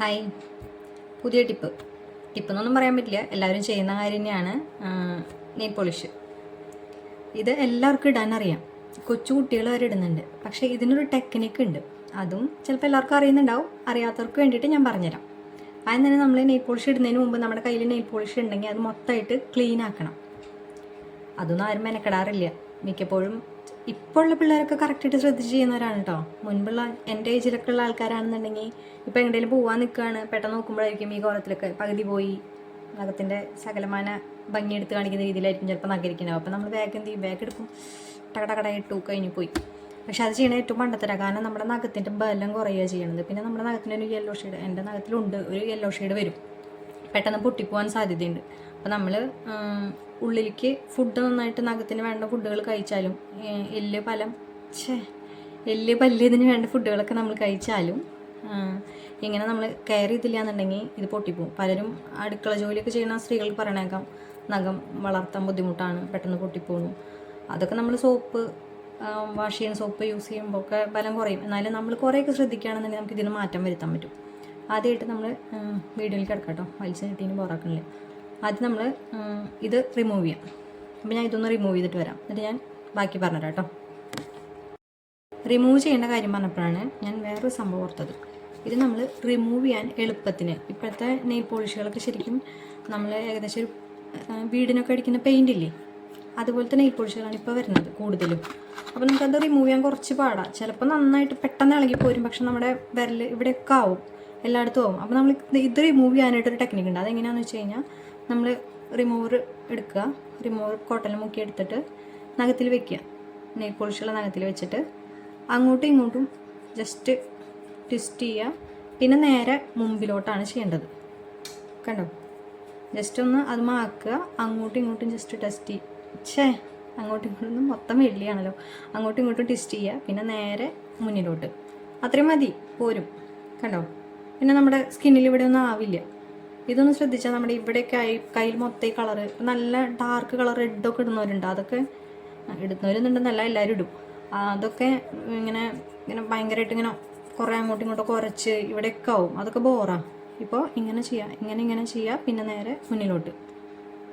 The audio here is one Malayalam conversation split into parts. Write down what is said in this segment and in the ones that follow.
ഹായ്. പുതിയ ടിപ്പ്. ടിപ്പ് എന്നൊന്നും പറയാൻ പറ്റില്ല. എല്ലാവരും ചെയ്യുന്ന കാര്യം തന്നെയാണ് നെയിൽ പോളിഷ്. ഇത് എല്ലാവർക്കും ഇടാൻ അറിയാം. കൊച്ചു കുട്ടികൾ വരെ ഇടുന്നുണ്ട്. പക്ഷേ ഇതിനൊരു ടെക്നിക്ക് ഉണ്ട്. അതും ചിലപ്പോൾ എല്ലാവർക്കും അറിയുന്നുണ്ടാവും. അറിയാത്തവർക്ക് വേണ്ടിയിട്ട് ഞാൻ പറഞ്ഞുതരാം. ആദ്യം തന്നെ നമ്മൾ നെയിൽ പോളിഷ് ഇടുന്നതിന് മുമ്പ് നമ്മുടെ കയ്യിൽ നെയിൽ പോളിഷ് ഉണ്ടെങ്കിൽ അത് മൊത്തമായിട്ട് ക്ലീൻ ആക്കണം. അതൊന്നും ആരും മെനക്കെടാറില്ല. മിക്കപ്പോഴും ഇപ്പോൾ ഉള്ള പിള്ളേരൊക്കെ കറക്റ്റായിട്ട് ശ്രദ്ധിച്ച് ചെയ്യുന്നവരാണ് കേട്ടോ മുൻപുള്ള എന്റെ ഏജിലൊക്കെ ഉള്ള ആൾക്കാരാണെന്നുണ്ടെങ്കിൽ ഇപ്പോൾ എങ്ങനെയും പോകാൻ നിൽക്കുകയാണ് പെട്ടെന്ന് നോക്കുമ്പോഴായിരിക്കും ഈ കോലത്തിലൊക്കെ പകുതി പോയി. നഖത്തിന്റെ സകലമാന ഭംഗി എടുത്ത് കാണിക്കുന്ന രീതിയിലായിരിക്കും ചിലപ്പോൾ നഗരിക്കുന്നത് അപ്പോൾ നമ്മൾ ബാഗ് എന്ത് ചെയ്യും? ബാഗ് എടുക്കും. ടകടകട ഇട്ടു കഴിഞ്ഞ് പോയി. പക്ഷെ അത് ചെയ്യണത് ഏറ്റവും പണ്ടത്തരാ. കാരണം നമ്മുടെ നഖത്തിന്റെ ബലം കുറയുക ചെയ്യണത്. പിന്നെ നമ്മുടെ നഖത്തിന്റെ ഒരു യെല്ലോ ഷെയ്ഡ് എന്റെ നഖത്തിലുണ്ട്. ഒരു യെല്ലോ ഷെയ്ഡ് വരും. പെട്ടെന്ന് പൊട്ടിപ്പോവാൻ സാധ്യതയുണ്ട്. അപ്പോൾ നമ്മൾ ഉള്ളിലേക്ക് ഫുഡ് നന്നായിട്ട് നഖത്തിന് വേണ്ട ഫുഡുകൾ കഴിച്ചാലും എല്ല് പലം ഛേ എല്ല് പല്ല് ഇതിന് വേണ്ട ഫുഡുകളൊക്കെ നമ്മൾ കഴിച്ചാലും ഇങ്ങനെ നമ്മൾ കെയർ ചെയ്തില്ല എന്നുണ്ടെങ്കിൽ ഇത് പൊട്ടിപ്പോവും. പലരും അടുക്കള ജോലിയൊക്കെ ചെയ്യുന്ന സ്ത്രീകൾക്ക് പറയണേക്കാം നഖം വളർത്താൻ ബുദ്ധിമുട്ടാണ് പെട്ടെന്ന് പൊട്ടിപ്പോകുന്നു അതൊക്കെ നമ്മൾ സോപ്പ് വാഷ് ചെയ്യുന്ന സോപ്പ് യൂസ് ചെയ്യുമ്പോൾ ഒക്കെ ബലം കുറയും. എന്നാലും നമ്മൾ കുറേയൊക്കെ ശ്രദ്ധിക്കുകയാണെന്നുണ്ടെങ്കിൽ നമുക്ക് ഇതിന് മാറ്റം വരുത്താൻ പറ്റും. ആദ്യമായിട്ട് നമ്മൾ വീഡിയോയിൽ കിടക്കാം കേട്ടോ വലിച്ചു നീട്ടീന് പോറാക്കണില്ല ആദ്യം നമ്മൾ ഇത് റിമൂവ് ചെയ്യാം. അപ്പോൾ ഞാൻ ഇതൊന്ന് റിമൂവ് ചെയ്തിട്ട് വരാം. എന്നിട്ട് ഞാൻ ബാക്കി പറഞ്ഞുതരാം കേട്ടോ. റിമൂവ് ചെയ്യേണ്ട കാര്യം പറഞ്ഞപ്പോഴാണ് ഞാൻ വേറൊരു സംഭവം ഓർത്തത്. ഇത് നമ്മൾ റിമൂവ് ചെയ്യാൻ എളുപ്പത്തിന്. ഇപ്പോഴത്തെ നെയിൽ പോളിഷുകളൊക്കെ ശരിക്കും നമ്മൾ ഏകദേശം ഒരു വീടിനൊക്കെ അടിക്കുന്ന പെയിന്റ് ഇല്ലേ? അതുപോലത്തെ നെയിൽ പോളിഷുകളാണ് ഇപ്പോൾ വരുന്നത് കൂടുതലും. അപ്പോൾ നമുക്കത് റിമൂവ് ചെയ്യാൻ കുറച്ച് പാടാണ് ചിലപ്പോൾ നന്നായിട്ട് പെട്ടെന്ന് ഇളകി പോരും. പക്ഷെ നമ്മുടെ വിരൽ ഇവിടെയൊക്കെ ആവും. എല്ലായിടത്തും ആവും. അപ്പോൾ നമ്മൾ ഇത് റിമൂവ് ചെയ്യാനായിട്ടൊരു ടെക്നിക്ക് ഉണ്ട്. അതെങ്ങനെയാണെന്ന് വെച്ച് കഴിഞ്ഞാൽ നമ്മൾ റിമൂവർ എടുക്കുക. റിമൂവർ കോട്ടണിൽ മുക്കി എടുത്തിട്ട് നഖത്തിൽ വെക്കുക. നെയ് പോളിഷുള്ള നഖത്തിൽ വെച്ചിട്ട് അങ്ങോട്ടും ഇങ്ങോട്ടും ജസ്റ്റ് ട്വിസ്റ്റ് ചെയ്യുക. പിന്നെ നേരെ മുമ്പിലോട്ടാണ് ചെയ്യേണ്ടത്. കണ്ടോ? ജസ്റ്റ് ഒന്ന് അത് മാക്കുക. അങ്ങോട്ടും ഇങ്ങോട്ടും ജസ്റ്റ് ടെസ്റ്റ് ഛേ അങ്ങോട്ടും ഇങ്ങോട്ടും മൊത്തം വെള്ളിയാണല്ലോ. അങ്ങോട്ടും ഇങ്ങോട്ടും ടെസ്റ്റ് ചെയ്യുക. പിന്നെ നേരെ മുന്നിലോട്ട്. അത്രയും മതി. പോരും. കണ്ടോ? പിന്നെ നമ്മുടെ സ്കിന്നിൽ ഇവിടെ ഒന്നും ആവില്ല. ഇതൊന്ന് ശ്രദ്ധിച്ചാൽ നമ്മുടെ ഇവിടെയൊക്കെ ആയി കയ്യിൽ മൊത്തം ഈ കളറ് നല്ല ഡാർക്ക് കളർ റെഡൊക്കെ ഇടുന്നവരുണ്ട്. അതൊക്കെ ഇടുന്നവരുന്നുണ്ടെന്നല്ല എല്ലാവരും ഇടും. അതൊക്കെ ഇങ്ങനെ ഇങ്ങനെ ഭയങ്കരമായിട്ട് ഇങ്ങനെ കുറേ അങ്ങോട്ടും ഇങ്ങോട്ടും കുറച്ച് ഇവിടെയൊക്കെ ആവും. അതൊക്കെ ബോറാ ഇപ്പോൾ ഇങ്ങനെ ചെയ്യുക ഇങ്ങനെ ഇങ്ങനെ ചെയ്യുക പിന്നെ നേരെ മുന്നിലോട്ട്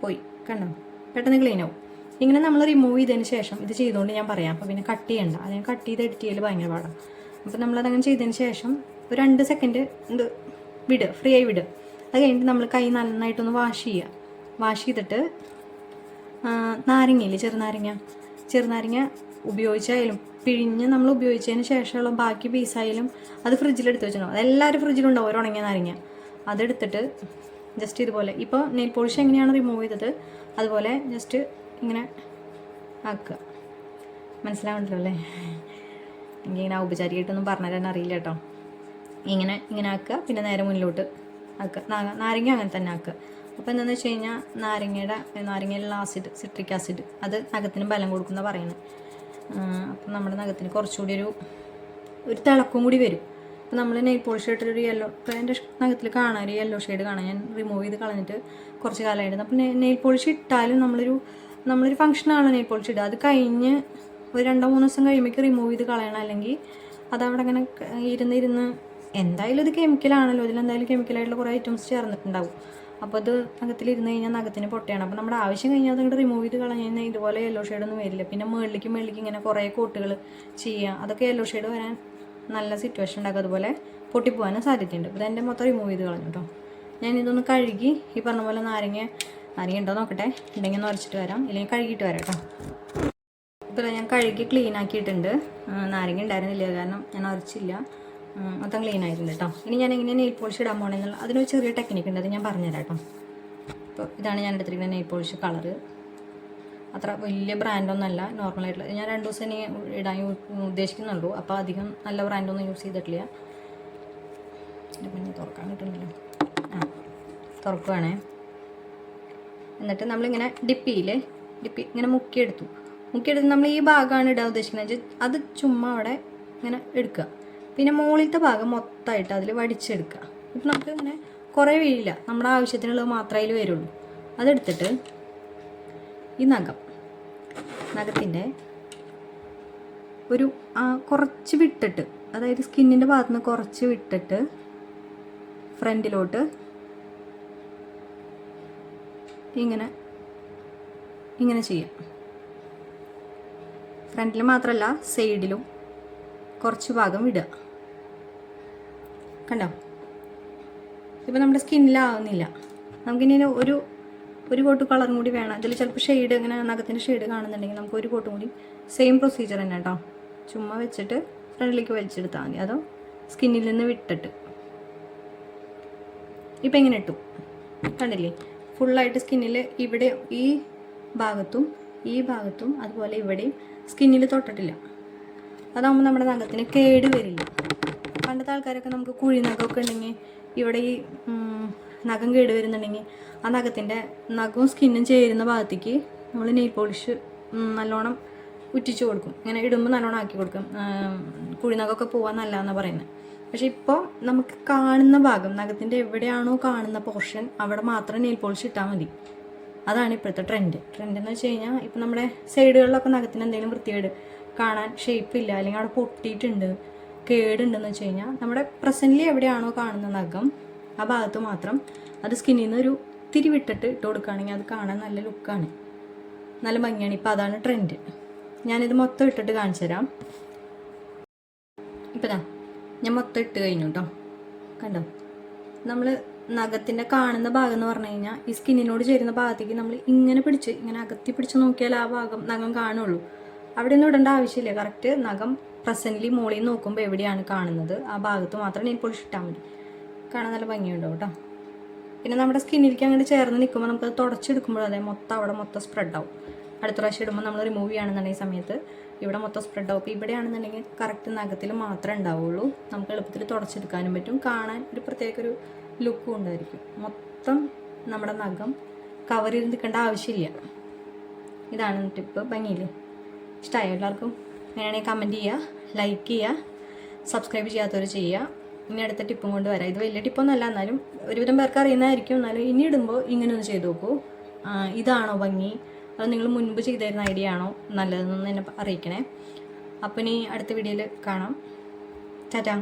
പോയി. കണ്ടോ? പെട്ടെന്ന് ക്ലീൻ ആവും. ഇങ്ങനെ നമ്മൾ റിമൂവ് ചെയ്തതിന് ശേഷം ഇത് ചെയ്തുകൊണ്ട് ഞാൻ പറയാം. അപ്പോൾ പിന്നെ കട്ട് ചെയ്യണ്ട. അല്ലെങ്കിൽ കട്ട് ചെയ്ത് എഡിറ്റ് ചെയ്യൽ ഭയങ്കര പാടാണ് അപ്പോൾ നമ്മളതങ്ങനെ ചെയ്തതിന് ശേഷം ഒരു രണ്ട് സെക്കൻഡ് ഇത് വിട് ഫ്രീ ആയി വിടുക അത് കഴിഞ്ഞിട്ട് നമ്മൾ കൈ നന്നായിട്ടൊന്ന് വാഷ് ചെയ്യുക. വാഷ് ചെയ്തിട്ട് നാരങ്ങയില്ലേ ചെറുനാരങ്ങ? ചെറുനാരങ്ങ ഉപയോഗിച്ചായാലും പിഴിഞ്ഞ് നമ്മൾ ഉപയോഗിച്ചതിന് ശേഷമുള്ള ബാക്കി പീസായാലും അത് ഫ്രിഡ്ജിലെടുത്ത് വെച്ചിട്ടുണ്ടാവും അതെല്ലാവരും ഫ്രിഡ്ജിലുണ്ടാവും ഓരോ ഉണങ്ങിയ നാരങ്ങ. അതെടുത്തിട്ട് ജസ്റ്റ് ഇതുപോലെ ഇപ്പോൾ നെയിൽ പോളിഷ് എങ്ങനെയാണ് റിമൂവ് ചെയ്തത്? അതുപോലെ ജസ്റ്റ് ഇങ്ങനെ ആക്കുക. മനസ്സിലാവണ്ടല്ലോ അല്ലേ? എനിക്കിങ്ങനെ ഔപചാരികമായിട്ടൊന്നും പറഞ്ഞു അറിയില്ല കേട്ടോ. ഇങ്ങനെ ഇങ്ങനെ ആക്കുക പിന്നെ നേരെ മുന്നിലോട്ട് ആക്കുക നാരങ്ങ അങ്ങനെ തന്നെ ആക്കുക അപ്പോൾ എന്താണെന്ന് വെച്ച് കഴിഞ്ഞാൽ നാരങ്ങയുടെ നാരങ്ങയിലുള്ള ആസിഡ് സിട്രിക് ആസിഡ് അത് നഖത്തിന് ബലം കൊടുക്കുന്ന പറയുന്നത് അപ്പം നമ്മുടെ നഖത്തിന് കുറച്ചുകൂടി ഒരു ഒരു തിളക്കം കൂടി വരും. അപ്പോൾ നമ്മൾ നെയിൽ പോളിഷ് ഇട്ടൊരു യെല്ലോ ഇപ്പോൾ എന്റെ നഖത്തിൽ കാണാൻ ഒരു യെല്ലോ ഷെയ്ഡ് കാണാൻ ഞാൻ റിമൂവ് ചെയ്ത് കളഞ്ഞിട്ട് കുറച്ച് കാലമായിരുന്നു അപ്പോൾ നെയിൽ പോളിഷ് ഇട്ടാലും നമ്മളൊരു നമ്മളൊരു ഫംഗ്ഷനാണ് നെയിൽ പോളിഷ് ഇടുക. അത് കഴിഞ്ഞ് ഒരു രണ്ടോ മൂന്നോ ദിവസം കഴിയുമ്പോഴേക്ക് റിമൂവ് ചെയ്ത് കളയണം. അല്ലെങ്കിൽ അതവിടെ അങ്ങനെ ഇരുന്ന് ഇരുന്ന് എന്തായാലും ഇത് കെമിക്കലാണല്ലോ ഇതിലെന്തായാലും കെമിക്കലായിട്ടുള്ള കുറേ ഐറ്റംസ് ചേർന്നിട്ടുണ്ടാവും. അപ്പോൾ അത് നഖത്തിലിരുന്ന് കഴിഞ്ഞാൽ നഖത്തിന് പൊട്ടയാണ്. അപ്പോൾ നമ്മുടെ ആവശ്യം കഴിഞ്ഞാൽ അത് അങ്ങോട്ട് റിമൂവ് ചെയ്ത് കളഞ്ഞു കഴിഞ്ഞാൽ ഇതുപോലെ യെല്ലോ ഷെയ്ഡൊന്നും വരില്ല. പിന്നെ മുകളിലേക്ക് മുകളിലേക്ക് ഇങ്ങനെ കുറേ കോട്ടുകൾ ചെയ്യുക അതൊക്കെ യെല്ലോ ഷെയ്ഡ് വരാൻ നല്ല സിറ്റുവേഷൻ ഉണ്ടാക്കും. അതുപോലെ പൊട്ടിപ്പോകാനും സാധ്യതയുണ്ട്. അപ്പോൾ ഇതെന്റെ മൊത്തം റിമൂവ് ചെയ്ത് കളഞ്ഞു കേട്ടോ ഞാൻ ഇതൊന്ന് കഴുകി ഈ പറഞ്ഞ പോലെ നാരങ്ങ നാരങ്ങ ഉണ്ടോ നോക്കട്ടെ. ഉണ്ടെങ്കിൽ ഒന്ന് ഉരച്ചിട്ട് വരാം. ഇല്ലെങ്കിൽ കഴുകിയിട്ട് വരാം കേട്ടോ ഇപ്പോൾ ഞാൻ കഴുകി ക്ലീൻ ആക്കിയിട്ടുണ്ട്. നാരങ്ങ ഉണ്ടായിരുന്നില്ല. കാരണം ഞാൻ ഉരച്ചില്ല ആ, മൊത്തം ക്ലീൻ ആയിട്ടുണ്ട് കേട്ടോ ഇനി ഞാൻ എങ്ങനെ നെയിൽ പോളിഷ് ഇടാൻ പോകണമെന്നുള്ള അതിനൊരു ചെറിയ ടെക്നിക്ക് ഉണ്ട് അത് ഞാൻ പറഞ്ഞുതരാം കേട്ടോ അപ്പോൾ ഇതാണ് ഞാൻ എടുത്തിരിക്കുന്ന നെയിൽ പോളിഷ് കളറ് അത്ര വലിയ ബ്രാൻഡൊന്നുമല്ല നോർമലായിട്ടുള്ള ഞാൻ രണ്ട് ദിവസം ഇനി ഇടാൻ ഉദ്ദേശിക്കുന്നുള്ളൂ അപ്പോൾ അധികം നല്ല ബ്രാൻഡൊന്നും യൂസ് ചെയ്തിട്ടില്ല. എന്റെ പിന്നെ തുറക്കാൻ കിട്ടുന്നില്ല. ആ തുറക്കുവാണേ. എന്നിട്ട് നമ്മളിങ്ങനെ ഡിപ്പ് ചെയ്യില്ലേ? ഡിപ്പ് ഇങ്ങനെ മുക്കിയെടുത്തു. മുക്കിയെടുത്ത് നമ്മൾ ഈ ഭാഗമാണ് ഇടാൻ ഉദ്ദേശിക്കുന്നത്. അത് ചുമ്മാ അവിടെ ഇങ്ങനെ എടുക്കുക. പിന്നെ മുകളിലത്തെ ഭാഗം മൊത്തമായിട്ട് അതിൽ വടിച്ചെടുക്കുക. ഇപ്പം നമുക്ക് ഇങ്ങനെ കുറേ വീഴില്ല. നമ്മുടെ ആവശ്യത്തിനുള്ളത് മാത്രമേ അതിൽ വരുള്ളൂ. അതെടുത്തിട്ട് ഈ നഖം നഖത്തിന്റെ ഒരു കുറച്ച് വിട്ടിട്ട് അതായത് സ്കിന്നിന്റെ ഭാഗത്ത് നിന്ന് കുറച്ച് വിട്ടിട്ട് ഫ്രണ്ടിലോട്ട് ഇങ്ങനെ ഇങ്ങനെ ചെയ്യാം. ഫ്രണ്ടിൽ മാത്രമല്ല സൈഡിലും കുറച്ച് ഭാഗം വിടുക കണ്ടോ? ഇപ്പം നമ്മുടെ സ്കിന്നിലാവുന്നില്ല. നമുക്കിനി ഒരു ഒരു കോട്ട് കളറും കൂടി വേണം. ഇതിൽ ചിലപ്പോൾ ഷെയ്ഡ് ഇങ്ങനെ നഖത്തിന്റെ ഷെയ്ഡ് കാണുന്നുണ്ടെങ്കിൽ നമുക്ക് ഒരു കോട്ടും കൂടി സെയിം പ്രൊസീജിയർ തന്നെ കേട്ടോ ചുമ്മാ വെച്ചിട്ട് ഫ്രണ്ടിലേക്ക് വലിച്ചെടുത്താൽ മതി. അതോ സ്കിന്നിൽ നിന്ന് വിട്ടിട്ട്. ഇപ്പം എങ്ങനെ ഇട്ടു. കണ്ടില്ലേ? ഫുള്ളായിട്ട് സ്കിന്നിൽ ഇവിടെ ഈ ഭാഗത്തും ഈ ഭാഗത്തും അതുപോലെ ഇവിടെയും സ്കിന്നിൽ തൊട്ടിട്ടില്ല. അതാകുമ്പോൾ നമ്മുടെ നഖത്തിന് കേട് വരില്ല. പണ്ടത്തെ ആൾക്കാരൊക്കെ നമുക്ക് കുഴി നഖമൊക്കെ ഉണ്ടെങ്കിൽ ഇവിടെ ഈ നഖം കേട് വരുന്നുണ്ടെങ്കിൽ ആ നഖത്തിന്റെ നഖവും സ്കിന്നും ചേരുന്ന ഭാഗത്തേക്ക് നമ്മൾ നെയിൽ പോളിഷ് നല്ലോണം ഉറ്റിച്ച് കൊടുക്കും. ഇങ്ങനെ ഇടുമ്പോൾ നല്ലോണം ആക്കി കൊടുക്കും. കുഴിനഖമൊക്കെ പോകാൻ നല്ലതെന്നാണ് പറയുന്നത് പക്ഷേ ഇപ്പോൾ നമുക്ക് കാണുന്ന ഭാഗം നഖത്തിന്റെ എവിടെയാണോ കാണുന്ന പോർഷൻ അവിടെ മാത്രം നെയിൽ പോളിഷ് ഇട്ടാൽ മതി. അതാണ് ഇപ്പോഴത്തെ ട്രെൻഡ്. ട്രെൻഡ് എന്ന് വെച്ച് കഴിഞ്ഞാൽ ഇപ്പം നമ്മുടെ സൈഡുകളിലൊക്കെ നഖത്തിന് എന്തെങ്കിലും വൃത്തികേട് കാണാൻ ഷേപ്പ് ഇല്ല അല്ലെങ്കിൽ അവിടെ പൊട്ടിയിട്ടുണ്ട് കേടുണ്ടെന്ന് വെച്ച് കഴിഞ്ഞാൽ നമ്മുടെ പ്രസന്റ്ലി എവിടെയാണോ കാണുന്ന നഖം ആ ഭാഗത്ത് മാത്രം അത് സ്കിന്നിൽ നിന്ന് ഒരു തിരിവിട്ടിട്ട് ഇട്ട് കൊടുക്കുകയാണെങ്കിൽ അത് കാണാൻ നല്ല ലുക്കാണ് നല്ല ഭംഗിയാണ്. ഇപ്പം അതാണ് ട്രെൻഡ് ഞാനിത് മൊത്തം ഇട്ടിട്ട് കാണിച്ചു തരാം. ഇപ്പം ദാ ഞാൻ മൊത്തം ഇട്ട് കഴിഞ്ഞു കേട്ടോ കണ്ടോ? നമ്മൾ നഖത്തിന്റെ കാണുന്ന ഭാഗം എന്ന് പറഞ്ഞു കഴിഞ്ഞാൽ ഈ സ്കിന്നിനോട് ചേരുന്ന ഭാഗത്തേക്ക് നമ്മൾ ഇങ്ങനെ പിടിച്ച് ഇങ്ങനെ അകത്തി പിടിച്ച് നോക്കിയാൽ ആ ഭാഗം നഖം കാണുള്ളൂ. അവിടെ ഒന്നും ഇടേണ്ട ആവശ്യമില്ല. കറക്റ്റ് നഖം പ്രസന്റ്ലി മുകളിൽ നോക്കുമ്പോൾ എവിടെയാണ് കാണുന്നത്? ആ ഭാഗത്ത് മാത്രം നെയിൽ പോളിഷ് ഇട്ടാൽ മതി. കാണാൻ നല്ല ഭംഗിയുണ്ടോ കേട്ടോ? പിന്നെ നമ്മുടെ സ്കിന്നിലേക്ക് അങ്ങോട്ട് ചേർന്ന് നിൽക്കുമ്പോൾ നമുക്കത് തുടച്ചെടുക്കുമ്പോൾ അതെ മൊത്തം അവിടെ മൊത്തം സ്പ്രെഡ് ആവും. അടുത്ത പ്രാവശ്യം ഇടുമ്പോൾ നമ്മൾ റിമൂവ് ചെയ്യുകയാണെന്നുണ്ടെങ്കിൽ സമയത്ത് ഇവിടെ മൊത്തം സ്പ്രെഡ് ആവും. അപ്പോൾ ഇവിടെയാണെന്നുണ്ടെങ്കിൽ കറക്റ്റ് നഖത്തിൽ മാത്രമേ ഉണ്ടാവുള്ളൂ. നമുക്ക് എളുപ്പത്തിൽ തുടച്ചെടുക്കാനും പറ്റും. കാണാൻ ഒരു പ്രത്യേക ഒരു ലുക്കും ഉണ്ടായിരിക്കും. മൊത്തം നമ്മുടെ നഖം കവർ ചെയ്ത് നിൽക്കേണ്ട ആവശ്യമില്ല. ഇതാണ് ടിപ്പ് ഭംഗിയില്ലേ? ഇഷ്ടമായോ എല്ലാവർക്കും? അങ്ങനെയാണെങ്കിൽ കമന്റ് ചെയ്യുക ലൈക്ക് ചെയ്യുക സബ്സ്ക്രൈബ് ചെയ്യാത്തവർ ചെയ്യുക. ഇനി അടുത്ത ടിപ്പും കൊണ്ട് വരാം. ഇത് വലിയ ടിപ്പൊന്നും അല്ല എന്നാലും ഒരുവിധം പേർക്ക് അറിയുന്നതായിരിക്കും. എന്നാലും ഇനി ഇടുമ്പോൾ ഇങ്ങനെ ഒന്ന് ചെയ്ത് നോക്കൂ. ഇതാണോ ഭംഗി? അത് നിങ്ങൾ മുൻപ് ചെയ്തിരുന്ന ഐഡിയ ആണോ നല്ലതെന്ന് എന്നെ അറിയിക്കണേ. അപ്പം ഇനി അടുത്ത വീഡിയോയിൽ കാണാം. ടാറ്റാ.